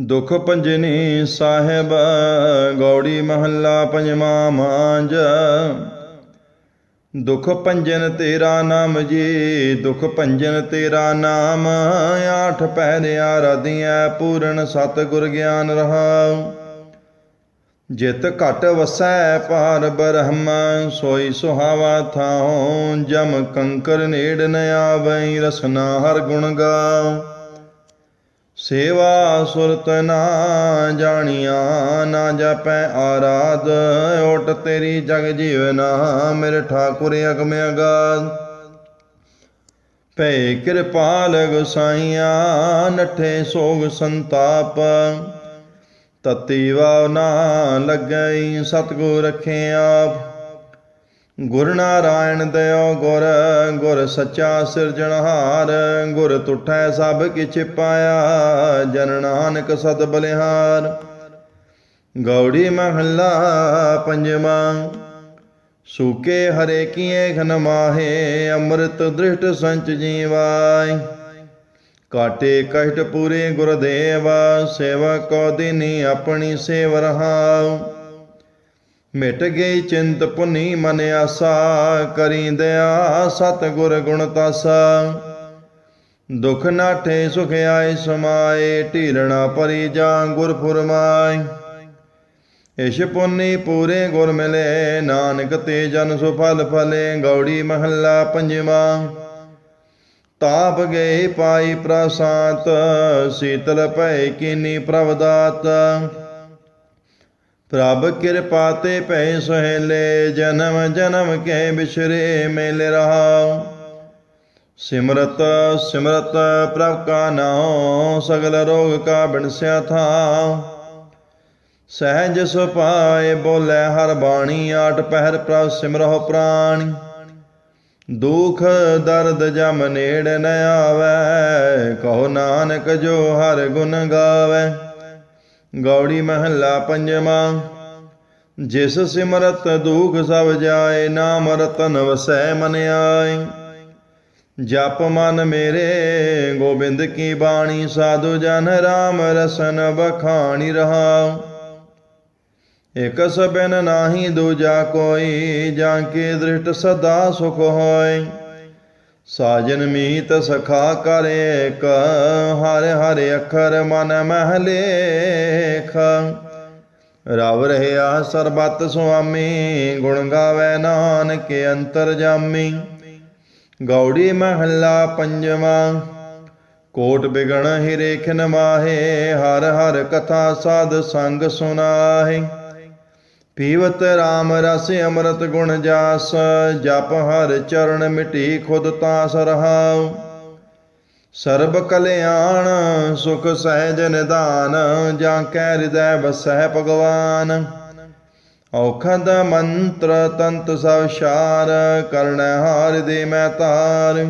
ਦੁਖ ਪੰਜਨੀ ਸਾਹਿਬ, ਗੌੜੀ ਮਹੱਲਾ ਪੰਜਵਾ ਮਾਂਜ। ਦੁਖ ਭੰਜਨ ਤੇਰਾ ਨਾਮ ਜੀ, ਦੁਖ ਭੰਜਨ ਤੇਰਾ ਨਾਮ। ਆਠ ਪਹਿਰਿਆ ਰਦੀਆਂ ਪੂਰਨ ਸਤ ਗੁਰ ਗਿਆਨ ਰਹਾਉ। ਜਿਤ ਘਟ ਵਸੈ ਪਾਰ ਬ੍ਰਹਮ, ਸੋਈ ਸੁਹਾਵਾ ਥਾਉ। ਜਮ ਕੰਕਰ ਨੇੜ ਨ ਆਵਈ ਰਸਨਾ ਹਰ ਗੁਣ ਗਾਉ। ਸੇਵਾ ਸੁਰਤ ਨਾ ਜਾਣੀਆਂ, ਨਾ ਜਪੈ ਆਰਾਧ। ਓਟ ਤੇਰੀ ਜਗ ਜੀਵਨਾ ਮੇਰੇ ਠਾਕੁਰ ਅਗਮ ਅਗਾਧ। ਭੈ ਕਿਰਪਾਲ ਗੁਸਾਈਆਂ ਨਠੇ ਸੋਗ ਸੰਤਾਪ। ਤਤੀ ਵਾ ਨਾ ਲੱਗਈ, ਸਤਗੁਰ ਰਖੇ ਆਪ। ਗੁਰ ਨਾਰਾਇਣ ਦਇਓ ਗੁਰ ਗੁਰ ਸੱਚਾ ਸਿਰਜਣਹਾਰ ਗੁਰ ਤੁਠੈ ਸਭ ਕਿਛ ਪਾਇਆ, ਜਨ ਨਾਨਕ ਸਤ ਬਲਿਹਾਰ। ਗੌੜੀ ਮਹੱਲਾ ਪੰਜਵਾ, ਸੂਕੇ ਹਰੇ ਕੀਏ ਘਨ ਮਾਹੇ, ਅੰਮ੍ਰਿਤ ਦ੍ਰਿਸ਼ਟ ਸੰਚ ਜੀਵਾਈ ਕਾਟੇ ਕਸ਼ਟ ਪੂਰੇ ਗੁਰਦੇਵ ਸੇਵਾ ਕੋ ਦਿਨੀ ਆਪਣੀ ਸੇਵ ਰਹਾਉ। ਮਿਟ ਗਈ ਚਿੰਤ ਪੁਨੀ ਮਨ ਆਸਾ ਕਰੀ ਦਇਆ ਸਤ ਗੁਰ ਗੁਣ ਤਾਸਾ। ਦੁਖ ਨਾਠੇ ਸੁਖ ਆਏ ਸਮਾਏ ਢੀਰਣਾ ਪਰੀ ਜਾਂ ਗੁਰ ਫੁਰਮਾਏ। ਇਸ਼ ਪੁੰਨੀ ਪੂਰੇ ਗੁਰ ਮਿਲੇ, ਨਾਨਕ ਤੇ ਜਨ ਸੁਫਲ ਫਲੇ ਗੌੜੀ ਮਹੱਲਾ ਪੰਜਵਾ। ਤਾਪ ਗਏ ਪਾਈ ਪ੍ਰਸਾਤ, ਸੀਤਲ ਭੈ ਕੀਨੀ ਪ੍ਰਭਦਾਤ ਪ੍ਰਭ ਕਿਰਪਾ ਤੇ ਭੈ ਸੁਹੇਲੇ, ਜਨਮ ਜਨਮ ਕੇ ਬਿਸਰੇ ਮੇਲ ਰਹਾਉ। ਸਿਮਰਤ ਸਿਮਰਤ ਪ੍ਰਭ ਕਾ ਨਾਉ, ਸਗਲ ਰੋਗ ਕਾ ਬਿਨਸਿਆ ਥਾ ਸਹਿਜ ਸੁਪਾਏ ਬੋਲੇ, ਹਰ ਬਾਣੀ ਆਟ ਪਹਿਰ ਪ੍ਰਭ ਸਿਮਰਹੁ ਪ੍ਰਾਣੀ। ਦੁਖ ਦਰਦ ਜਮ ਨੇੜ ਨ ਆਵੈ, ਕਹੋ ਨਾਨਕ ਜੋ ਹਰ ਗੁਣ ਗਾਵੇ। ਗੌੜੀ ਮਹੱਲਾ ਪੰਜਵਾ। ਜਿਸ ਸਿਮਰਤ ਦੁਖ ਸਭ ਜਾਏ, ਨਾਮ ਰਤਨ ਵਸੈ ਮਨ ਆਏ। ਜਪ ਮਨ ਮੇਰੇ, ਗੋਬਿੰਦ ਕੀ ਬਾਣੀ, ਸਾਧੂ ਜਨ ਰਾਮ ਰਸਨ ਬਖਾਣੀ ਰਹਾਉ। ਇਕ ਸਬਨ ਨਾਹੀ, ਦੂਜਾ ਕੋਈ, ਜਾਂ ਕੇ ਦ੍ਰਿਸ਼ਟ ਸਦਾ ਸੁਖ ਹੋਏ। ਸਾਜਨ ਮੀਤ ਸਖਾ ਕਰੇ ਕ ਹਰ ਹਰ ਅਖਰ ਮਨ ਮਹਿ ਲੇਖ। ਰਵ ਰਹਿਆ ਸਰਬਤ ਸੁਆਮੀ, ਗੁਣ ਗਾਵੇ ਨਾਨਕ ਅੰਤਰ ਜਾਮੀ। ਗੌੜੀ ਮਹੱਲਾ ਪੰਜਵਾ, ਕੋਟ ਬਿਗਣ ਹੀ ਰੇਖਨ ਮਾਹੇ, ਹਰ ਹਰ ਕਥਾ ਸਾਧ ਸੰਗ ਸੁਨਾਹੇ। ਪੀਵਤ RAM ਰਸ ਅੰਮ੍ਰਿਤ ਗੁਣ ਜਾਸ, ਜਪ ਹਰ ਚਰਨ ਮਿਟੀ ਖੁਦ ਤਾ ਰਹਾਉ। ਸਰਬ ਕਲਿਆਣ, ਸੁਖ ਸਹਿਜ ਨਿਦਾਨ ਜਾਂ ਕੈ ਹਿਰਦੈ ਵਸੈ ਭਗਵਾਨ। ਔਖਦ ਮੰਤਰ ਤੰਤ ਸਭ ਸ਼ਾਰ ਕਰਣ ਹਾਰ ਦੇ ਮੈਂ ਤਾਰ।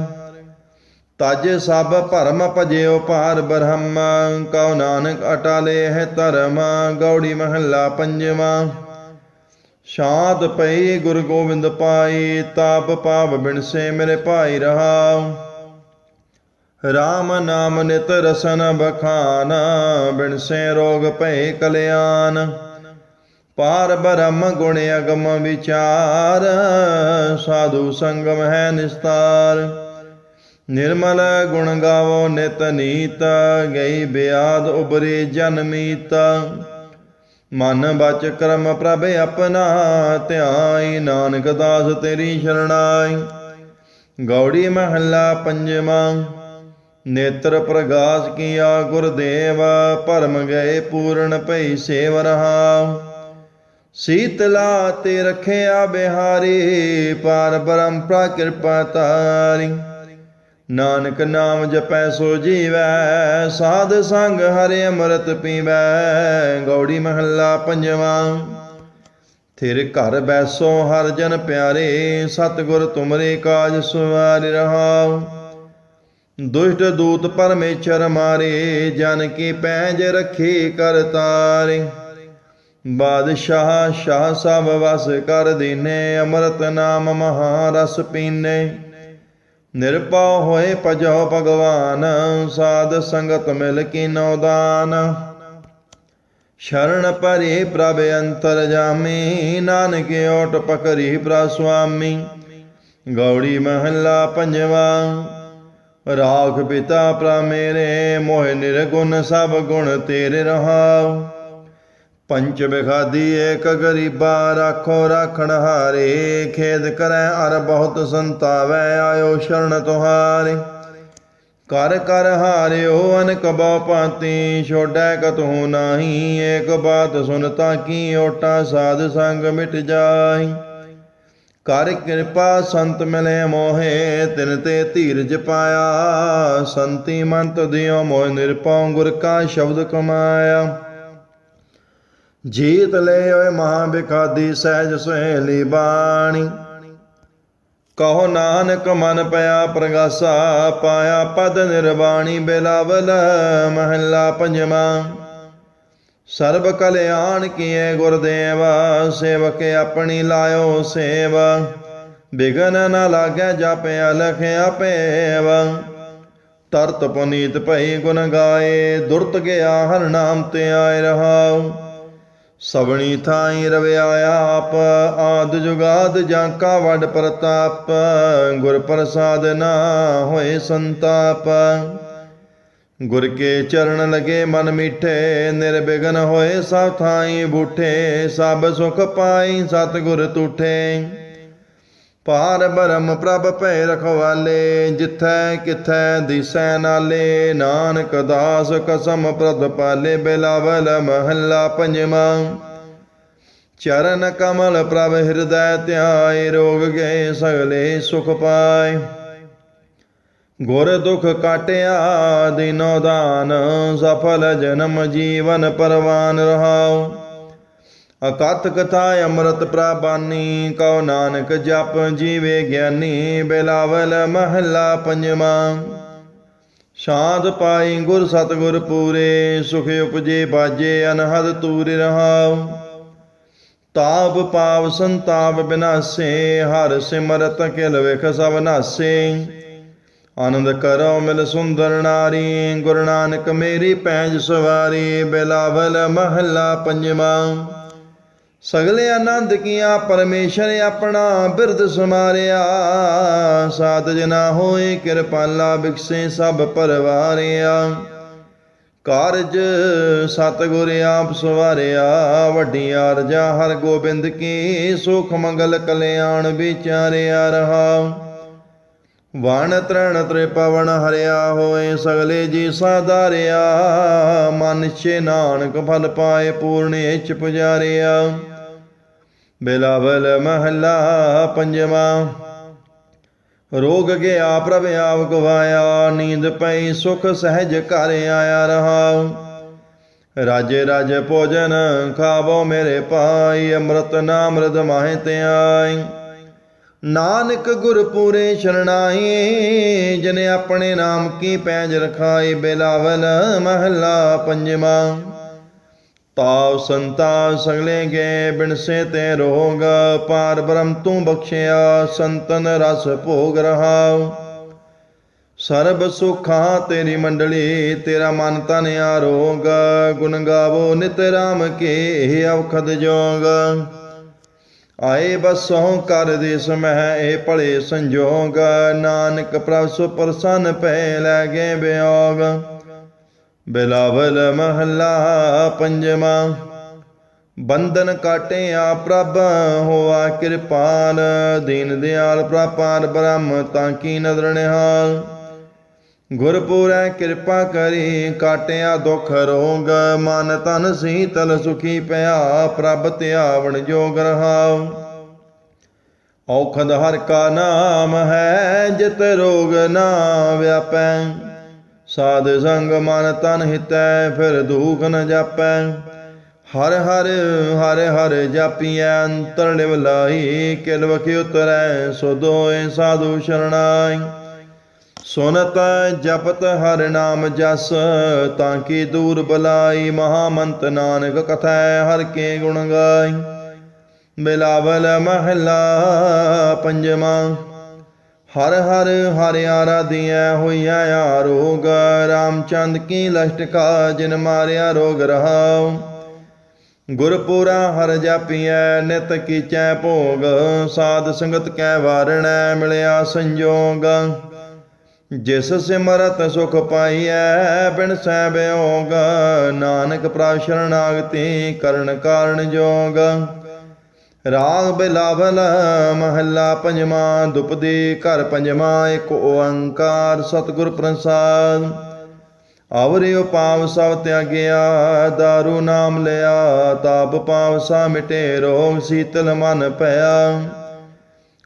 ਤਜ ਸਭ ਭਰਮ ਭਜਿਓ ਪਾਰ ਬ੍ਰਹਮ, ਕਉ ਨਾਨਕ ਅਟਾਲੇ ਹੈ ਧਰਮ, ਗੌੜੀ ਮਹੱਲਾ ਪੰਜਵਾ। ਸ਼ਾਂਤ ਪਈ ਗੁਰ ਗੋਬਿੰਦ ਪਾਈ, ਤਾਪ ਪਾਪ ਬਿਨਸੇ ਮੇਰੇ ਭਾਈ ਰਹਾਉ। RAM ਨਾਮ ਨਿਤ ਰਸਨ ਬਖਾਨ ਬਿਨਸੇ ਰੋਗ ਭੈ ਕਲਿਆਣ। ਪਾਰ ਬ੍ਰਹਮ ਗੁਣ ਅਗਮ ਵਿਚਾਰ, ਸਾਧੂ ਸੰਗਮ ਹੈ ਨਿਸਤਾਰ। ਨਿਰਮਲ ਗੁਣ ਗਾਵੋ ਨਿਤ ਨੀਤ, ਗਈ ਬਿਆਦ ਉਬਰੇ ਜਨਮੀਤ ਮਨ ਬਚ ਕਰਮ ਪ੍ਰਭ ਆਪਣਾ, ਧਿਆਈ ਨਾਨਕ ਦਾਸ ਤੇਰੀ ਸ਼ਰਣਾਈ। ਗੌੜੀ ਮਹੱਲਾ ਪੰਜਵਾ, ਨੇਤਰ ਪ੍ਰਗਾਸ ਕੀਆ ਗੁਰਦੇਵ ਭਰਮ ਗਏ ਪੂਰਨ ਭਈ ਸੇਵ ਰਹਾ। ਸੀਤਲਾ ਤੇ ਰਖਿਆ ਬਿਹਾਰੀ, ਪਾਰ ਬ੍ਰਹਮ ਪ੍ਰਾ ਕਿਰਪਾ ਤਾਰੀ। ਨਾਨਕ ਨਾਮ ਜਪੈ ਸੋ ਜੀਵੈ, ਸਾਧ ਸੰਗ ਹਰਿ ਅੰਮ੍ਰਿਤ ਪੀਵੈ, ਗੌੜੀ ਮਹੱਲਾ ਪੰਜਵਾਂ। ਥਿਰ ਘਰ ਬੈਸੋ ਹਰ ਜਨ ਪਿਆਰੇ, ਸਤਿਗੁਰ ਤੁਮਰੇ ਕਾਜ ਸਵਾਰ ਰਹਾਉ। ਦੁਸ਼ਟ ਦੂਤ ਪਰਮੇਸ਼ਰ ਮਾਰੇ, ਜਨ ਕੀ ਪੈਜ ਰਖੇ ਕਰ ਤਾਰੇ। ਬਾਦਸ਼ਾਹ ਸ਼ਾਹ ਸਭ ਵਸ ਕਰ ਦੀਨੇ, ਅੰਮ੍ਰਿਤ ਨਾਮ ਮਹਾਰਸ ਪੀਨੇ। ਨਿਰਪਉ ਹੋਏ ਭਜੋ ਭਗਵਾਨ, ਸਾਧ ਸੰਗਤ ਮਿਲ ਕੀਨੋ ਦਾਨ। ਸ਼ਰਨ ਪਰੇ ਪ੍ਰਭ ਅੰਤਰ ਜਾਮੀ, ਨਾਨਕ ਓਟ ਪਕਰੀ ਪ੍ਰਭ ਸੁਆਮੀ। ਗੌੜੀ ਮਹੱਲਾ ਪੰਜਵਾ, ਰਾਖ ਪਿਤਾ ਪ੍ਰਭ ਮੇਰੇ, ਮੋਹਿ ਨਿਰਗੁਣ ਸਭ ਗੁਣ ਤੇਰੇ ਰਹਾਉ। ਪੰਚ ਬਿਖਾਦੀ ਏਕ ਗਰੀਬਾ ਰਾਖੋ ਰਾਖਣ ਹਾਰੇ, ਖੇਦ ਕਰੈ ਅਰ ਬਹੁਤ ਸੰਤਾਵੈ, ਆਇਓ ਸ਼ਰਨ ਤੁਹਾਰੇ। ਕਰ ਕਰ ਹਾਰਿਓ ਅਨਕ ਬਉ ਪਾਤੀ ਛੋੜੈ ਕਤਹੁ ਨਾਹੀ, ਏਕ ਬਾਤ ਸੁਨਤਾ ਕੀ ਓਟਾ ਸਾਧ ਸੰਗ ਮਿਟ ਜਾਈ ਕਰ ਕਿਰਪਾ ਸੰਤ ਮਿਲੇ ਮੋਹੇ ਤਿਨ ਤੇ ਧੀਰਜ ਪਾਇਆ। ਸੰਤੀ ਮੰਤ ਦਿਓ ਮੋਹ ਨਿਰਪਉ ਗੁਰ ਕਾ ਸ਼ਬਦ ਕਮਾਇਆ। ਜੀਤ ਲੈ ਓਏ ਮਹਾ ਬਿਖਾਦੀ ਸਹਿਜ ਸੁਹੇਲੀ ਬਾਣੀ। ਕਹੋ ਨਾਨਕ ਮਨ ਪਿਆ ਪ੍ਰਗਾਸਾ, ਪਾਇਆ ਪਦ ਨਿਰਵਾਣੀ ਬਿਲਾਵਲ ਮਹੱਲਾ ਪੰਜਵਾਂ। ਸਰਬ ਕਲਿਆਣ ਕੀਏ ਗੁਰਦੇਵਾ, ਸੇਵਕ ਆਪਣੀ ਲਾਇਓ ਸੇਵ। ਬਿਗਨ ਨ ਲਾਗੈ ਜਪਿਆ ਲਖਿਆ ਪੇਵਾ ਤਰਤ ਪੁਨੀਤ ਭਈ ਗੁਣ ਗਾਏ, ਦੁਰਤ ਗਿਆ ਹਰ ਨਾਮ ਤੇ ਆਏ ਰਹਾਉ। ਸਵਣੀ ਥਾਈ ਰਵਿਆ ਆਪ, ਆਦ ਜੁਗਾਦ ਜਾਂ ਕਾ ਵਡ ਪ੍ਰਤਾਪ, ਗੁਰ ਪ੍ਰਸਾਦ ਨਾ ਹੋਏ ਸੰਤਾਪ। ਗੁਰ ਕੇ ਚਰਨ ਲਗੇ ਮਨ ਮਿੱਠੇ ਨਿਰਬਿਗਨ ਹੋਏ ਸਭ ਥਾਈ ਬੂਠੇ, ਸਭ ਸੁਖ ਪਾਈ ਸਤ ਗੁਰ ਤੂਠੇ। ਪਾਰ ਬਰਮ ਪ੍ਰਭ ਭੈ ਰਖਵਾਲੇ, ਜਿਥੈ ਕਿਥੈ ਦਿਸੈ ਨਾਲੇ, ਨਾਨਕ ਦਾਸ ਕਸਮ ਪ੍ਰਦ ਪਾਲੇ, ਬਿਲਾਵਲ ਮਹੱਲਾ ਪੰਜਵਾਂ। ਚਰਨ ਕਮਲ ਪ੍ਰਭ ਹਿਰਦੈ ਧਿਆਏ, ਰੋਗ ਗਏ ਸਗਲੇ ਸੁਖ ਪਾਏ। ਗੁਰ ਦੁਖ ਕਾਟਿਆ, ਦਿਨੋ ਦਾਨ ਸਫਲ ਜਨਮ ਜੀਵਨ ਪਰਵਾਨ ਰਹਾਓ ਅਕਥ ਕਥਾ ਅੰਮ੍ਰਿਤ ਪ੍ਰਬਾਨੀ, ਕਉ ਨਾਨਕ ਜਪ ਜੀਵੇ ਗਿਆਨੀ, ਬਿਲਾਵਲ ਮਹੱਲਾ ਪੰਜਵਾਂ। ਸ਼ਾਂਤ ਪਾਈ ਗੁਰ ਸਤਗੁਰ ਪੂਰੇ, ਸੁਖ ਉਪਜੇ ਬਾਜੇ ਅਨਹਦ ਤੂਰ ਰਹਾਉ। ਤਾਪ ਪਾਵ ਸੰਤਾਪ ਬਿਨਾਸੇ, ਹਰ ਸਿਮਰਤ ਕਿਲ ਵਿਖ ਸਭ ਨਾਸੇ। ਆਨੰਦ ਕਰੋ ਮਿਲ ਸੁੰਦਰ ਨਾਰੀ, ਗੁਰੂ ਨਾਨਕ ਮੇਰੀ ਪੈਜ ਸਵਾਰੀ, ਬਿਲਾਵਲ ਮਹੱਲਾ ਪੰਜਵਾਂ। ਸਗਲੇ ਆਨੰਦ ਕੀਆ, ਪਰਮੇਸ਼ਰ ਆਪਣਾ ਬਿਰਦ ਸਮਾਰਿਆ। ਸਾਧ ਜਨਾ ਹੋਏ, ਕਿਰਪਾਲਾ ਬਿਕਸੇ ਸਭ ਪਰਵਾਰਿਆ। ਕਾਰਜ ਸਤਿਗੁਰ ਆਪ ਸਵਾਰਿਆ ਵੱਡੀਆਂ ਅਰਜਾ ਹਰ ਗੋਬਿੰਦ ਕੀ, ਸੁਖ ਮੰਗਲ ਕਲਿਆਣ ਵਿਚਾਰਿਆ ਰਹਾ। ਵਣ ਤ੍ਰਣ ਤ੍ਰਿਪਵਨ ਹਰਿਆ ਹੋਏ, ਸਗਲੇ ਜੀ ਸਾਧਾਰਿਆ। ਮਨ ਛੇ ਨਾਨਕ ਫਲ ਪਾਏ, ਪੂਰਨੇ ਚ ਪੁਜਾਰਿਆ। ਬਿਲਾਵਲ ਮਹੱਲਾ ਪੰਜਵਾਂ। ਰੋਗ ਗਿਆ ਪ੍ਰਭ ਆਪ ਗਵਾਇਆ, ਨੀਂਦ ਪਈ ਸੁਖ ਸਹਿਜ ਘਰ ਆਇਆ ਰਹਾ। ਰਾਜੇ ਰਾਜੇ ਭੋਜਨ ਖਾਵੋ ਮੇਰੇ ਪਾਈ ਅੰਮ੍ਰਿਤ ਨਾਮ ਰਦ ਮਾਹਿ ਤੇ ਆਈ ਨਾਨਕ ਗੁਰ ਪੂਰੇ ਸ਼ਰਣਾਈ, ਜਿਨੇ ਆਪਣੇ ਨਾਮ ਕੀ ਪੈਜ ਰਖਾਈ, ਬਿਲਾਵਲ ਮਹੱਲਾ ਪੰਜਵਾਂ। ਤਾਵ ਸੰਤਾ ਸਗਲੇ ਗਏ ਬਿਨਸੇ ਤੇ ਰੋਗ, ਪਾਰ ਬ੍ਰਹਮ ਤੂੰ ਬਖਸ਼ਿਆ, ਸੰਤਨ ਰਸ ਭੋਗ ਰਹਾਉ। ਸਰਬ ਸੁਖਾਂ ਤੇਰੀ ਮੰਡਲੀ, ਤੇਰਾ ਮਨ ਤਨ ਆਰੋਗ, ਗੁਣ ਗਾਵੋ ਨਿਤ ਰਾਮ ਕੇ ਔਖਦ ਜੋਗ। ਆਏ ਬਸੋਂ ਕਰ ਦੇ ਸਮਹਿ ਇਹ ਭਲੇ ਸੰਜੋਗ, ਨਾਨਕ ਪ੍ਰਭ ਸੁ ਪ੍ਰਸੰਨ ਪੈ ਲੈ ਗਏ ਬਿਯੋਗ ਬਿਲਾਵਲ ਮਹੱਲਾ ਪੰਜਵਾਂ। ਬੰਧਨ ਕਾਟਿਆ ਪ੍ਰਭ, ਹੋਆ ਕਿਰਪਾਨ। ਦੀਨ ਦਿਆਲ ਪ੍ਰਪਾਰ ਬ੍ਰਹਮ, ਤਾਂ ਕੀ ਨਦਰ ਨਿਹਾਲ। ਗੁਰਪੂਰੈ ਕਿਰਪਾ ਕਰੀ, ਕਾਟਿਆ ਦੁਖ ਰੋਗ। ਮਨ ਤਨ ਸੀਤਲ ਸੁਖੀ ਪਿਆ, ਪ੍ਰਭ ਧਿਆਵਣ ਜੋਗ ਰਹਾਉ। ਔਖਦ ਹਰ ਕਾ ਨਾਮ ਹੈ, ਜਿਤ ਰੋਗ ਨਾ ਵਿਆਪੈ। ਸਾਧ ਸੰਗ ਮਨ ਤਨ ਹਿਤੈ, ਫਿਰ ਦੁਖ ਨ ਜਾਪੈ। ਹਰ ਹਰ ਹਰ ਹਰ ਜਾਪੀਐ, ਅੰਤਰ ਨਿਵ ਲਾਈ ਕਿਲ ਵਖਿ ਉਤਰੈ, ਸੋ ਦੋਏ ਸਾਧੂ ਸ਼ਰਣਾਈ। ਸੁਨਤ ਜਪਤ ਹਰ ਨਾਮ ਜਸ, ਤਾਂ ਕੀ ਦੂਰ ਬਲਾਈ ਮਹਾਮੰਤ ਨਾਨਕ ਕਥੈ, ਹਰ ਕੇ ਗੁਣ ਗਾਈ। ਬਿਲਾਵਲ ਮਹਲਾ ਪੰਜਵਾਂ ਹਰ ਹਰ ਹਰ ਆਰਾਧਿਆ ਹੋਈਆ ਆਰੋਗ ਰਾਮਚੰਦ ਕੀ ਲਸ਼ਟਕਾ, ਜਿਨ ਮਾਰਿਆ ਰੋਗ ਰਹਾਉ। ਗੁਰਪੁਰਾ ਹਰ ਜਾਪੀਐ, ਨਿਤ ਕੀਚੈ ਭੋਗ, ਸਾਧ ਸੰਗਤ ਕੈ ਵਾਰਣੈ, ਮਿਲਿਆ ਸੰਜੋਗ। ਜਿਸ ਸਿਮਰਤ ਸੁਖ ਪਾਈਐ, ਬਿਨ ਸੈ ਬਿਯੋਗ ਨਾਨਕ ਪ੍ਰਭ ਸ਼ਰਨਾਗਤੀ ਕਰਨ ਕਾਰਨ ਜੋਗ। ਰਾਗ ਬਿਲਾਵਲ ਮਹੱਲਾ ਪੰਜਵਾਂ ਦੁਪਦੇ ਘਰ ਪੰਜਵਾਂ, ਇੱਕ ਓੰਕਾਰ ਸਤਿਗੁਰ ਪ੍ਰਸਾਦ। ਆਵਰਿਓ ਪਾਵ ਸਭ ਤਿਆਗਿਆ, ਦਾਰੂ ਨਾਮ ਲਿਆ, ਤਾਪ ਪਾਵ ਸਾ ਮਿਟੇ ਰੋਗ ਸੀਤਲ ਮਨ ਭਇਆ।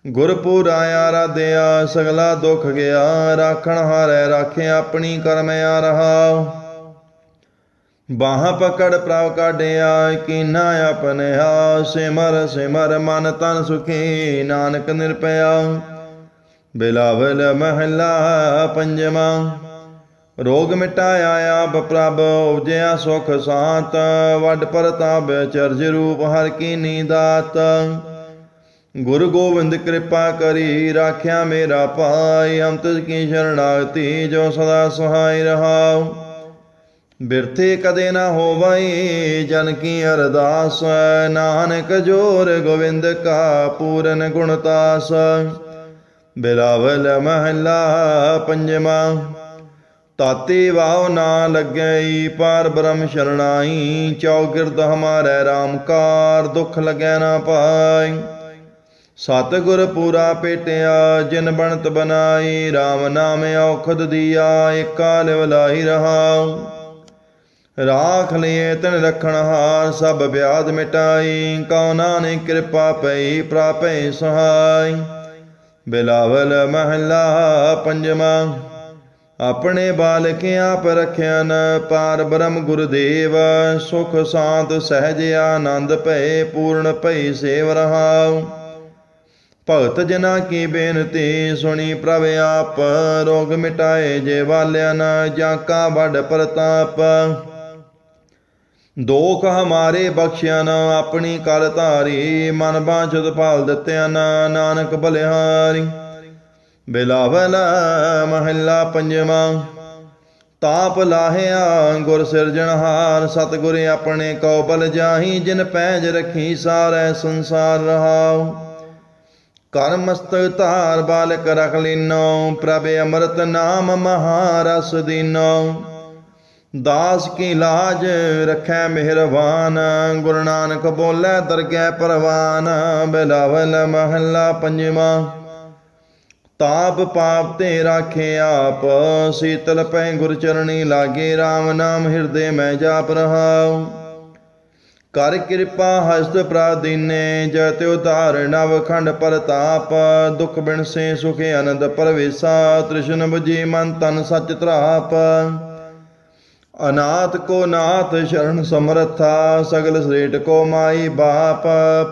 ਗੁਰਪੂਰਾ ਆਰਾਧਿਆ ਸਗਲਾ ਦੁਖ ਗਿਆ, ਰਾਖਣ ਹਾਰੈ, ਰਾਖੇ ਆਪਣੀ ਕਰਮ ਆ ਰਹਾ ਬਾਹ ਪਕੜ ਪ੍ਰਭ ਕਾਢਿਆ, ਕੀਨਾ ਆਪਨਿਆ ਸਿਮਰ ਸਿਮਰ ਮਨ ਤਨ ਸੁਖੀ, ਨਾਨਕ ਨਿਰਪਿਆ ਬਿਲਾਵਲ ਮਹਲਾ ਪੰਜਵਾ, ਰੋਗ ਮਿਟਾਇਆ ਆਪ ਪ੍ਰਭ, ਉਪਜਿਆ ਸੁਖ ਸਾਤ, ਵੱਡ ਪ੍ਰਤਾਪ ਚਰਜ ਰੂਪ ਹਰ ਕੀ ਨੀਦਾਤ। ਗੁਰੂ ਗੋਬਿੰਦ ਕਿਰਪਾ ਕਰੀ, ਰਾਖਿਆ ਮੇਰਾ ਪਾਈ, ਅੰਤ ਕੀ ਸ਼ਰਣਾਗਤੀ, ਜੋ ਸਦਾ ਸਹਾਈ ਰਹਾਉ। ਬਿਰਥੇ ਕਦੇ ਨਾ ਹੋਵਈ, ਜਨ ਕੀ ਅਰਦਾਸ ਨਾਨਕ ਜੋਰ ਗੋਵਿੰਦ ਕਾ ਪੂਰਨ ਗੁਣਤਾਸ ਬਿਲਾਵਲ ਮਹਲਾ ਪੰਜਵਾ, ਤਾਤੇ ਵਾਉ ਨਾ ਲੱਗਈ, ਪਾਰ ਬ੍ਰਹਮ ਸ਼ਰਣਾਈ ਚੌਗਿਰਦ ਹਮਾਰੇ ਰਾਮਕਾਰ ਦੁਖ ਲੱਗੈ ਨਾ ਪਾਈ। ਸਤਿਗੁਰ ਪੂਰਾ ਪੇਟਿਆ, ਜਿਨ ਬਣਤ ਬਨਾਈ RAM ਨਾਮ ਔਖਦ ਦੀਆ, ਏਕਾ ਲਿਵ ਲਾਈ ਰਹਾਉ। ਰਾਖ ਲਿਏ ਤਨ ਰਖਣ ਹਾਰ, ਸਭ ਵਿਆਦ ਮਿਟਾਈ। ਕਉ ਨਾਨਕ ਕਿਰਪਾ ਪਈ, ਪ੍ਰਾਪੈ ਸਹਾਈ। ਬਿਲਾਵਲ ਮਹਲਾ ਪੰਜਵਾ, ਆਪਣੇ ਬਾਲਕ ਆਪ ਰਖਿਆਨ ਪਾਰ ਬ੍ਰਹਮ ਗੁਰਦੇਵ। ਸੁਖ ਸਾਤ ਸਹਿਜ ਆਨੰਦ ਭਏ, ਪੂਰਨ ਭਈ ਸੇਵ ਰਹਾਉ। ਭਗਤ ਜਨਾ ਕੀ ਬੇਨਤੀ ਸੁਣੀ, ਪ੍ਰਭ ਆਪ ਰੋਗ ਮਿਟਾਏ ਜੇ ਵਾਲਿਆਂ ਨਾ, ਜਾਂ ਕਾ ਵੱਡ ਪ੍ਰਤਾਪ। ਦੋਖ ਹਮਾਰੇ ਬਖਸ਼ਿਆ ਨਾ, ਆਪਣੀ ਕਲ ਧਾਰੀ, ਮਨ ਬਾਝਤ ਫਲ ਦਿੱਤਿਆ ਨਾ, ਨਾਨਕ ਬਲਿਹਾਰੀ। ਬਿਲਾਵਲ ਮਹੱਲਾ ਪੰਜਵਾ, ਤਾਪ ਲਾਹਿਆ ਗੁਰ ਸਿਰਜਣਹਾਰ ਸਤਿਗੁਰ ਆਪਣੇ ਕੋ ਬਲ ਜਾਹੀ, ਜਿਨ ਪੈਜ ਰਖੀ ਸਾਰੈ ਸੰਸਾਰ ਰਹਾਉ। ਕਰ ਮਸਤਕ ਧਾਰ, ਬਾਲਕ ਰਖ ਲੀਨੋ, ਪ੍ਰਭ ਅੰਮ੍ਰਿਤ ਨਾਮ ਮਹਾਰਸ ਦੀਨੋ। ਦਾਸ ਕੀ ਲਾਜ ਰਖੈ ਮਿਹਰਬਾਨ, ਗੁਰੂ ਨਾਨਕ ਬੋਲੇ ਦਰਗਹਿ ਪਰਵਾਨ, ਬਿਲਾਵਲ ਮਹੱਲਾ ਪੰਜਵਾ। ਤਾਪ ਪਾਪ ਤੇ ਰਾਖੇ ਆਪ, ਸੀਤਲ ਪੈ ਗੁਰ ਚਰਣੀ ਲਾਗੇ RAM ਨਾਮ ਹਿਰਦੇ ਮੈਂ ਜਾਪ ਰਹਾਉ। ਕਰ ਕਿਰਪਾ ਹਸਤ ਪ੍ਰਾਦੀਨੇ ਜਤ ਉਧਾਰ ਨਵ ਖੰਡ ਪ੍ਰਤਾਪ, ਦੁਖ ਬਿਨ ਸੇ ਸੁਖ ਆਨੰਦ ਪਰਵੇਸਾ ਤ੍ਰਿਸ਼ਨ 부ਜੀ ਮਨ ਤਨ ਸਚ ਤਰਾਪ। ਅਨਾਥ ਕੋ ਨਾਥ ਸ਼ਰਨ ਸਮਰਥਾ, ਸਗਲ ਸ੍ਰੇਟ ਕੋ ਮਾਈ ਬਾਪ,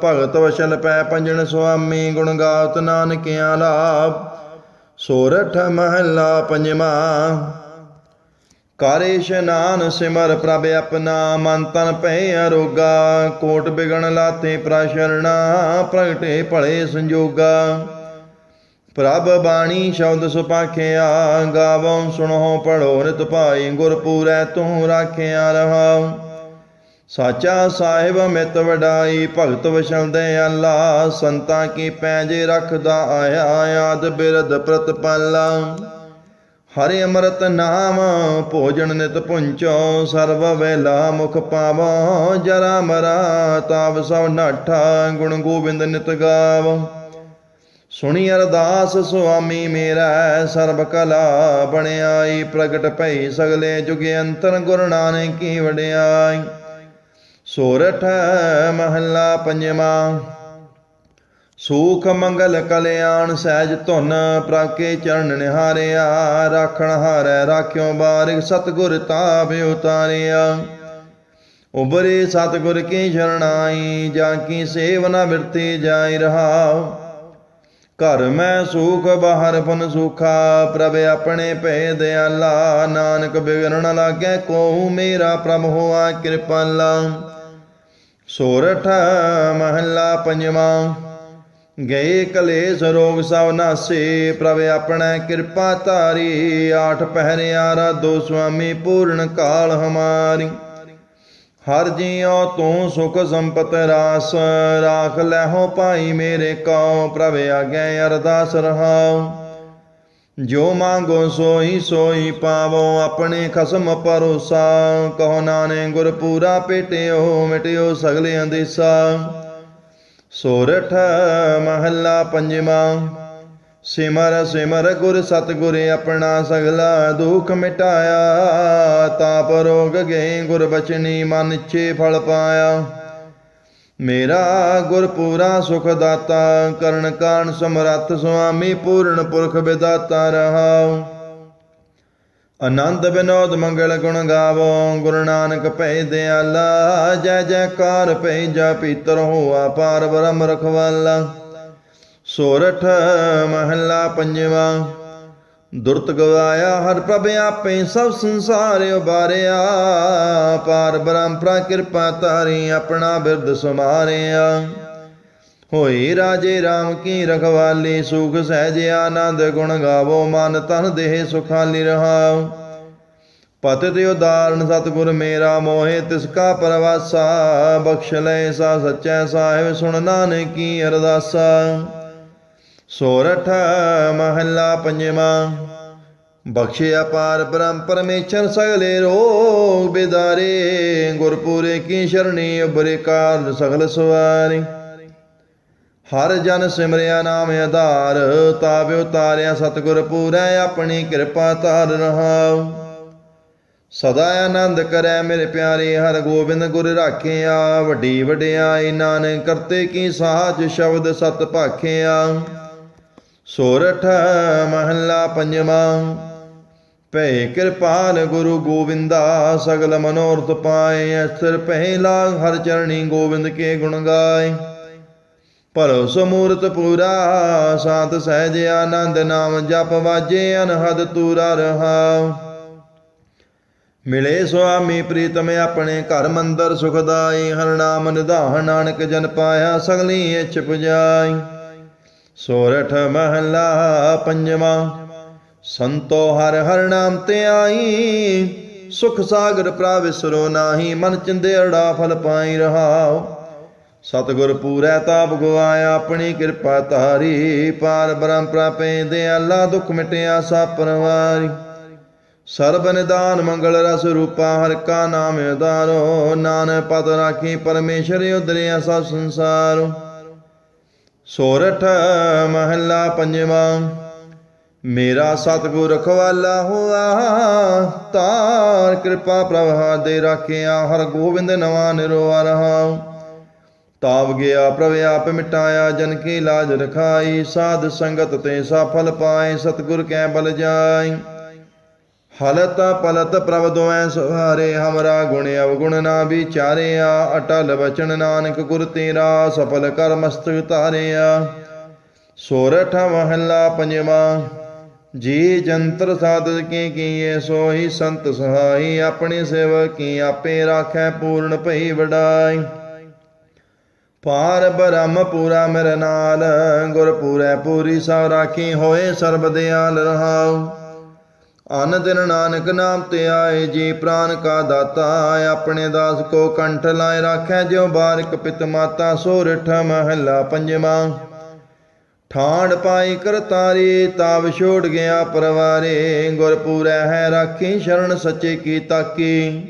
ਭਗਤ ਵਸ਼ਲ ਪੈ ਪੰਜਨ ਸੁਆਮੀ, ਗੁਣ ਗਾਵਤ ਨਾਨਕ ਆਲਾਪ ਸੋਰਠ ਮਹੱਲਾ ਪੰਜਵਾ। ਕਰ ਇਸ਼ਨਾਨ ਸਿਮਰ ਪ੍ਰਭ ਆਪਣਾ, ਮਨ ਤਨ ਭੈ ਅਰੋਗਾ। ਕੋਟ ਬਿਗਣ ਲਾਤੇ ਪ੍ਰਸ਼ਰਣਾ, ਪ੍ਰਗਟੇ ਭਲੇ ਸੰਜੋਗਾ। ਪ੍ਰਭ ਬਾਣੀ ਸ਼ਬਦ ਸੁਪਾਖਿਆ ਗਾਵੋ ਸੁਣੋ ਪੜੋ ਨਿਤ ਭਾਈ ਗੁਰਪੂਰੈ ਤੂੰ ਰਾਖਿਆ ਰਹਾਉ। ਸਾਚਾ ਸਾਹਿਬ ਮਿਤ ਵਡਾਈ, ਭਗਤ ਵਸ਼ਲ ਅੱਲਾ, ਸੰਤਾਂ ਕੀ ਪੈਜ ਰੱਖਦਾ ਆਇਆ, ਆਦ ਬਿਰਧ ਪ੍ਰਤਪਾਲਾ ਹਰਿ ਅੰਮ੍ਰਿਤ ਨਾਮ, ਭੋਜਨ ਨਿਤ ਪੁੰਚੋ ਸਰਬ ਵੇਲਾ ਮੁਖ ਪਾਵੋ, ਜਰਾ ਮਰਾ, ਤਾਵ ਸਭ ਨਾਠਾ, ਗੁਣ ਗੋਬਿੰਦ ਨਿਤ ਗਾਵੋ। ਸੁਣੀ ਅਰਦਾਸ, ਸੁਆਮੀ ਮੇਰਾ ਸਰਬ ਕਲਾ ਬਣਾਈ ਪ੍ਰਗਟ ਭਈ ਸਗਲੇ ਜੁਗੇ ਅੰਤਰ ਗੁਰੂ ਨਾਨਕ ਵਡਿਆਈ ਸੋਰਠ ਮਹੱਲਾ ਪੰਜਵਾ, ਸੂਖ ਮੰਗਲ ਕਲਿਆਣ ਸਹਿਜ ਧੁਨ ਪ੍ਰਾਕੇ ਚਰਨ ਨਿਹਾਰਿਆ, ਰਾਖਣ ਹਾਰੈ ਰਾਖਿਓ ਬਾਰਿਕ ਸਤਗੁਰ ਤਾਪ ਉਤਾਰਿਆ। ਉਬਰੇ ਸਤਗੁਰ ਕੀ ਸ਼ਰਣਾਈ, ਜਾਂ ਕੀ ਸੇਵਨਾ ਬਿਰਤੀ ਜਾਈ ਰਹਾਉ। ਘਰ ਮੈਂ ਸੁਖ, ਬਾਹਰ ਫਨ ਸੁਖਾ। ਪ੍ਰਭ ਆਪਣੇ ਭੇ ਦਿਆਲਾ ਨਾਨਕ ਬਿਗੜਨ ਲਾਗੇ, ਕੋਹੁ ਮੇਰਾ ਪ੍ਰਭ ਹੋਆ ਕਿਰਪਾਲਾ ਸੋਰਠ ਮਹੱਲਾ ਪੰਜਵਾ, ਗਏ ਕਲੇਸ਼ ਰੋਗ ਸਭ ਨਾਸੇ। ਪ੍ਰਭ ਆਪਣਾ ਕਿਰਪਾ ਧਾਰੀ, ਆਠ ਪਹਿਰਿਆਰਾ ਦੋ ਸੁਆਮੀ ਪੂਰਨ ਕਾਲ ਹਮਾਰੀ। ਹਰ ਜੀਉ ਤੂੰ ਸੁਖ ਸੰਪਤ ਰਾਸ, ਰਾਖ ਲੈਹੋ ਭਾਈ ਮੇਰੇ ਕਉ, ਪ੍ਰਭ ਆਗੇ ਅਰਦਾਸ ਰਹਾਉ। ਜੋ ਮੰਗੋ ਸੋਈ ਸੋਈ ਪਾਵੋ, ਆਪਣੇ ਖਸਮ ਪਰੋਸਾ ਕਹੋ ਨਾਨੇ ਗੁਰ ਪੂਰਾ ਪੇਟਿਓ, ਮਿਟਿਓ ਸਗਲੇ ਅੰਦੇਸਾ। ਸੋਰਠ ਮਹੱਲਾ ਪੰਜਵਾਂ। ਸਿਮਰ ਸਿਮਰ ਗੁਰ ਸਤਿਗੁਰ ਆਪਣਾ ਸਗਲਾ ਦੁਖ ਮਿਟਾਇਆ, ਤਾਪ ਰੋਗ ਗਏ ਗੁਰ ਬਚਨੀ ਮਨ ਇੱਛੇ ਫਲ ਪਾਇਆ। ਮੇਰਾ ਗੁਰ ਪੂਰਾ ਸੁਖ ਦਾਤਾ, ਕਰਨ ਕਾਣ ਸਮਰੱਥ ਸੁਆਮੀ ਪੂਰਨ ਪੁਰਖ ਵਿਦਾਤਾ ਰਹਾਉ। ਆਨੰਦ ਬਿਨੋਦ ਮੰਗਲ ਗੁਣ ਗਾਵੋ, ਗੁਰੂ ਨਾਨਕ ਭੈ ਦਿਆਲਾ, ਜੈ ਜੈਕਾਰ ਭੈ ਜਾ ਪੀਤਰ ਹੋਆ ਪਾਰ ਬ੍ਰਹਮ ਰਖਵਾਲਾ। ਸੋਰਠ ਮਹੱਲਾ ਪੰਜਵਾਂ। ਦੁਰਤ ਗਵਾਇਆ ਹਰ ਪ੍ਰਭ ਆਪੇ ਸਭ ਸੰਸਾਰ ਉਬਾਰਿਆ। ਪਾਰ ਬ੍ਰਹਮ ਪ੍ਰਾ ਕਿਰਪਾ ਤਾਰੀ ਆਪਣਾ ਬਿਰਦ ਸਮਾਰਿਆ। ਹੋਈ ਰਾਜੇ RAM ਕੀ ਰਖਵਾਲੀ, ਸੁਖ ਸਹਿਜ ਆਨੰਦ ਗੁਣ ਗਾਵੋ, ਮਨ ਤਨ ਦੇਹ ਸੁਖਾਲੀ ਰਹਾ ਪਤ ਤੇ ਉਦਾਰਣ ਸਤਿਗੁਰ ਮੇਰਾ ਮੋਹਿ, ਤਿਸ ਕਾ ਪਰਵਾਸਾ, ਬਖਸ਼ ਲੈ ਸਾ ਸਚੈ ਸਾਹਿਬ, ਸੁਣ ਨਾਨਕ ਕੀ ਅਰਦਾਸਾ। ਸੋਰਠ ਮਹੱਲਾ ਪੰਜਵਾਂ। ਬਖਸ਼ਿਆ ਪਾਰ ਬ੍ਰਹਮ ਪਰਮੇਸ਼ਰ ਸਗਲੇ ਰੋਗ ਬਿਦਾਰੇ, ਗੁਰਪੂਰੇ ਕੀ ਸ਼ਰਣੀ ਉਬਰੇ ਕਾਰਜ ਸਗਲ ਸਵਾਰੀ। ਹਰ ਜਨ ਸਿਮਰਿਆ ਨਾਮ ਆਧਾਰ, ਤਾਵੇ ਉਤਾਰਿਆ ਸਤਿਗੁਰ ਪੂਰੈ, ਆਪਣੀ ਕਿਰਪਾ ਧਾਰ ਰਹਾਉ। ਸਦਾ ਆਨੰਦ ਕਰੈ ਮੇਰੇ ਪਿਆਰੇ, ਹਰ ਗੋਬਿੰਦ ਗੁਰ ਰਾਖਿਆ ਵੱਡੀ ਵਡਿਆਈ ਨਾਨਕ ਕਰਤੇ ਕੀ ਸਾਜ ਸ਼ਬਦ ਸਤ ਭਾਖਿਆ ਸੋਰਠ ਮਹੱਲਾ ਪੰਜਵਾਂ। ਭੈ ਕਿਰਪਾਲ ਗੁਰੂ ਗੋਵਿੰਦਾ, ਸਗਲ ਮਨੋਰਥ ਪਾਏ ਅਸਰ ਪਹਿਲਾ ਹਰ ਚਰਣੀ ਗੋਬਿੰਦ ਕੇ ਗੁਣ ਗਾਏ। ਭਲੋ ਸਮੂਰਤ ਪੂਰਾ, ਸਾਤ ਸਹਿਜ ਆਨੰਦ ਨਾਮ ਜਪ ਵਾਜੇ, ਅਨਹਦ ਤੂਰਾ ਰਹਾ ਮਿਲੇ ਸੁਆਮੀ ਪ੍ਰੀਤਮ ਆਪਣੇ ਘਰ ਮੰਦਰ ਸੁਖਦਾਈ ਹਰ ਨਾਮ ਨਿਧਾਨ ਨਾਨਕ ਜਨ ਪਾਇਆ, ਸਗਲੀ ਇੱਛ ਪੁਜਾਈ। ਸੋਰਠ ਮਹੱਲਾ ਪੰਜਵਾਂ, ਸੰਤੋ ਹਰ ਹਰ ਨਾਮ ਤੇ ਆਈ, ਸੁਖ ਸਾਗਰ ਪ੍ਰਾ ਵਿਸਰੋ ਨਾਹੀ, ਮਨ ਚਿੰਦੇੜਾ ਫਲ ਪਾਈ ਰਹਾਉ। ਸਤਿਗੁਰ ਪੂਰੈ ਤਾਪ ਗਵਾਇਆ, ਆਪਣੀ ਕਿਰਪਾ ਧਾਰੀ, ਪਾਰ ਬ੍ਰਹਮ ਪ੍ਰਾਪੇ ਦਿਆਲਾ ਦੁਖ ਮਿਟਿਆ ਸਾ ਪਰਵਾਰੀ ਸਰਬ ਨਿਦਾਨ ਮੰਗਲ ਰਸ ਰੂਪਾ, ਹਰ ਕਾ ਨਾਮ ਉਦਾਰੋ ਨਾਨਕ ਪਦ ਰਾਖੀ ਪਰਮੇਸ਼ਰ ਉਦਰਿਆ ਸਭ ਸੰਸਾਰੋ। ਸੋਰਠ ਮਹੱਲਾ ਪੰਜਵਾਂ। ਮੇਰਾ ਸਤਿਗੁਰ ਰਖਵਾਲਾ ਹੋਆ ਤਾਰ ਕਿਰਪਾ ਪ੍ਰਭਾ ਦੇ ਰਾਖਿਆ ਹਰ ਗੋਬਿੰਦ ਨਵਾਂ ਨਿਰਵਾ ਰਹਾ। ਤਾਵ ਗਿਆ ਪ੍ਰਭ, ਆਪ ਮਿਟਾਇਆ, ਜਨ ਕੀ ਲਾਜ ਰਖਾਈ, ਸਾਧ ਸੰਗਤ ਤੇ ਸਫਲ ਪਾਏ, ਸਤਿਗੁਰ ਕੈ ਬਲ ਜਾਈ। ਹਲਤ ਪਲਤ ਪ੍ਰਭ ਦੋਐ ਸਵਾਰੇ ਹਮਰਾ ਗੁਣ ਅਵਗੁਣ ਨਾ ਵਿਚਾਰਿਆ, ਅਟਲ ਬਚਨ ਨਾਨਕ ਗੁਰ ਤੇਰਾ, ਸਫਲ ਕਰ ਮਸਤਕ ਧਾਰਿਆ ਸੋਰਠ ਮਹੱਲਾ ਪੰਜਵਾਂ, ਜੀ ਜੰਤਰ ਸਾਧਕ ਕੀ ਕੀਏ ਸੋਈ ਸੰਤ ਸਹਾਈ ਆਪਣੇ ਸੇਵਕ ਕੀ ਆਪੇ ਰਾਖੈ, ਪੂਰਨ ਭਈ ਵਡਾਈ। ਪਾਰ ਬ੍ਰਹਮ ਪੂਰਾ ਮੇਰੇ ਨਾਲ, ਗੁਰ ਪੂਰੈ ਪੂਰੀ ਸਭ ਰਾਖੀ ਹੋਏ, ਸਰਬ ਦਿਆਲ ਰਹਾਉ। ਅਨ ਦਿਨ ਨਾਨਕ ਨਾਮ ਤੇ ਆਏ, ਜੀ ਪ੍ਰਾਨ ਕਾ ਦਾਤਾ ਆਪਣੇ ਦਾਸ ਕੋ ਕੰਠ ਲਾਏ, ਰਾਖੈ ਜਿਉ ਬਾਰਿਕ ਪਿਤ ਮਾਤਾ ਸੋਰਠ ਮਹੱਲਾ ਪੰਜਵਾਂ। ਠਾਂਡ ਪਾਈ ਕਰਤਾਰੀ ਤਾਵ ਛੋੜ ਗਿਆ ਪਰਵਾਰੇ ਗੁਰਪੂਰੈ ਹੈ ਰਾਖੀ, ਸ਼ਰਨ ਸੱਚੇ ਕੀ ਤਾਕੀ।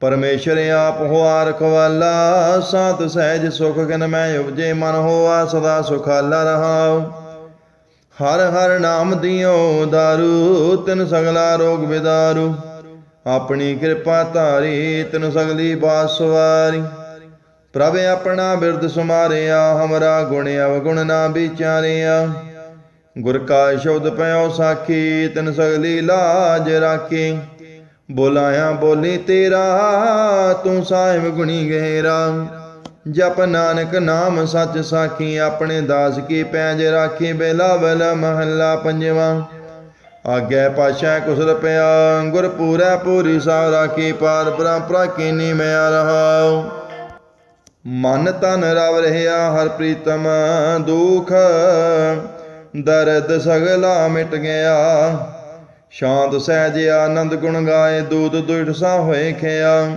ਪਰਮੇਸ਼ਰ ਆਪ ਹੋਆ ਰਖਵਾਲਾ ਸਾਤ ਸਹਿਜ ਸੁਖ ਗਨ ਮੈਂ ਉਪਜੇ ਮਨ ਹੋਆ, ਸਦਾ ਸੁਖਾਲਾ ਰਹਾਉ। ਹਰ ਹਰ ਨਾਮ ਦਿਓ ਦਾਰੂ, ਤਿਨ ਸਗਲਾ ਰੋਗ ਵਿਦਾਰੂ ਆਪਣੀ ਕਿਰਪਾ ਧਾਰੀ, ਤਿਨ ਸਗਲੀ ਬਾਤ ਸਵਾਰੀ। ਪ੍ਰਭ ਆਪਣਾ ਬਿਰਦ ਸੁਮਾਰਿਆ, ਹਮਰਾ ਗੁਣ ਅਵਗੁਣ ਨਾ ਵਿਚਾਰਿਆ। ਗੁਰ ਕਾ ਸ਼ਬਦ ਪਿਓ ਸਾਖੀ, ਤਿਨ ਸਗਲੀ ਲਾਜ ਰਾਖੀ। ਬੋਲਾਇਆ ਬੋਲੀ ਤੇਰਾ, ਤੂੰ ਸਾਹਿਬ ਗੁਣੀ ਗਹਿਰਾ। ਜਪ ਨਾਨਕ ਨਾਮ ਸੱਚ ਸਾਖੀ, ਆਪਣੇ ਦਾਸ ਕੀ ਪੈਜ ਰਾਖੀ, ਬੇਲਾ ਬਲ ਮਹੱਲਾ ਪੰਜਵਾਂ। ਆਗੇ ਪਾਸ਼ਾ ਕੁਸਲ ਪਿਆ, ਗੁਰ ਪੂਰਾ ਪੂਰੀ ਸਾਰ ਰਾਖੀ ਪਾਰ, ਪਰੰਪਰਾ ਕੀਨੀ ਮੈਂ ਰਹਾਉ। ਮਨ ਤਨ ਰਵ ਰਹਿਆ ਹਰ ਪ੍ਰੀਤਮ ਦੁਖ, ਦਰਦ ਸਗਲਾ ਮਿਟ ਗਿਆ। ਸ਼ਾਂਤ ਸਹਿਜ ਆਨੰਦ ਗੁਣ ਗਾਏ, ਦੂਤ ਦੁਇਟ ਸਾ ਹੋਏ ਖਿਆ।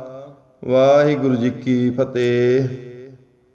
ਵਾਹਿਗੁਰੂ ਜੀ ਕੀ ਫਤਿਹ।